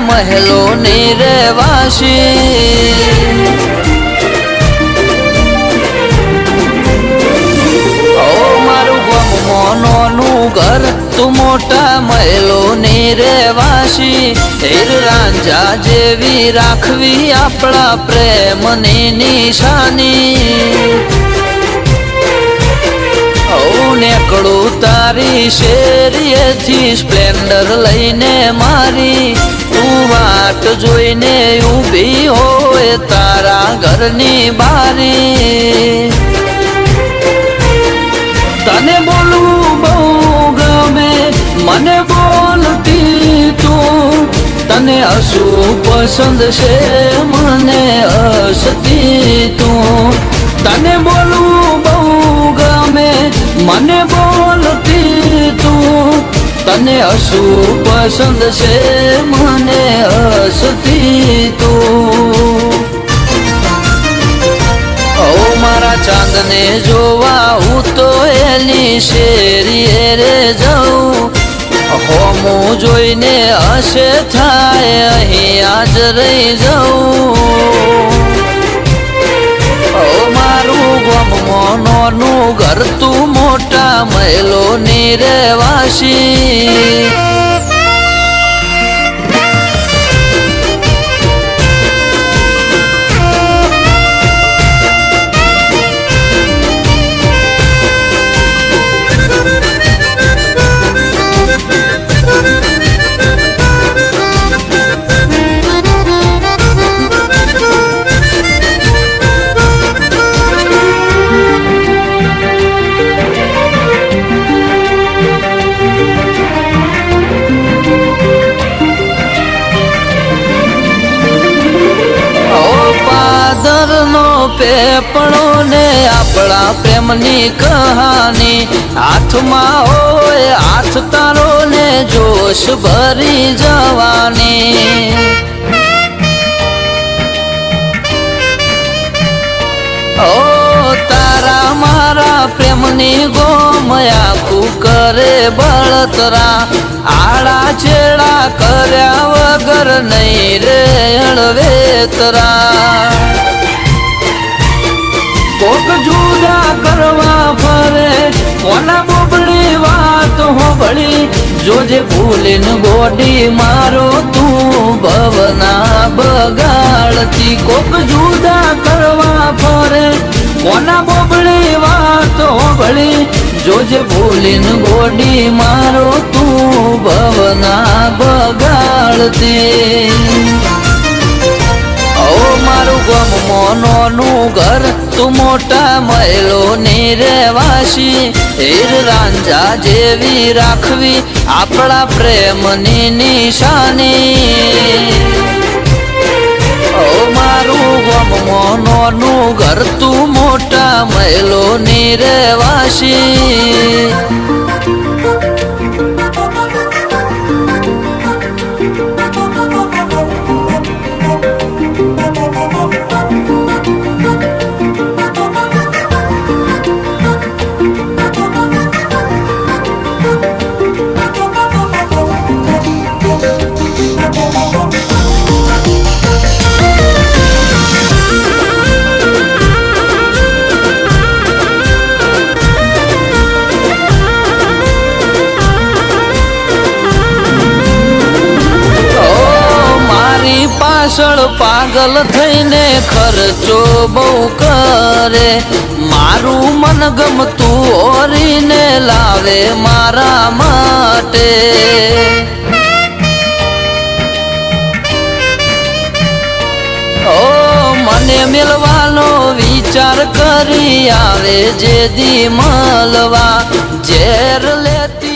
મહેલો ની ગમ મોનોનું ઘર, તું મોટા મહેલો ની રેવાસી હીર રાંઝા જેવી રાખવી આપણા પ્રેમની નિશાની. નેકળું તારી શેરીએથી સ્પ્લેન્ડર લઈને મારી. તું વાટ જોઈને ઊભી હોય તારા ઘરની બારી. તને બોલવું બહુ ગમે, મને બોલતી તું. તને હસવું પસંદ છે, મને હસતી તું. તને બોલવું બહુ મને બોલતી તું તને અશુ પસંદ છે, મને હસતી તું. ઓ મારા ચાંદને જોવા હું તો એની શેરીએ રે જાઉં. હોમું જોઈને હશે થાય, અહીં આજ રહી જાઉં. ગમ ઘર તું મોટા મહેલો ની પેપણો ને આપણા પ્રેમની કહાની. હાથમાં હોય હાથ તારો ને જોશ ભરી જવાની. ઓ તારા મારા પ્રેમની ગોમયા કરે બળતરા. આડા છેડા કર્યા વગર નહીં રે અળવેતરા કોના બોબડી વાત હોબળી જોજે ભૂલીન ગોડી મારો તું ભવના બગાડતી. કોક જુદા કરવા ફરે કોના બોબડી વાત હોબળી જોજે ભૂલીન ગોડી મારો તું ભવના બગાડતી. ગમ મોનોનું ઘર, તું મોટા મહેલો ની રેવાસી હીર રાંઝા જેવી રાખવી આપણા પ્રેમની નિશાની. ઓ મારું ગમ મોનોનું ઘર, તું મોટા મહેલો ની રેવાસી પાછળ પાગલ થઈને ખર્ચો બહુ કરે. મારું મન ગમતું ઓરીને લાવે મારા માટે. ઓ, મને મિલવાનો વિચાર કરી આવે જે દી મળવા ઝેર લેતી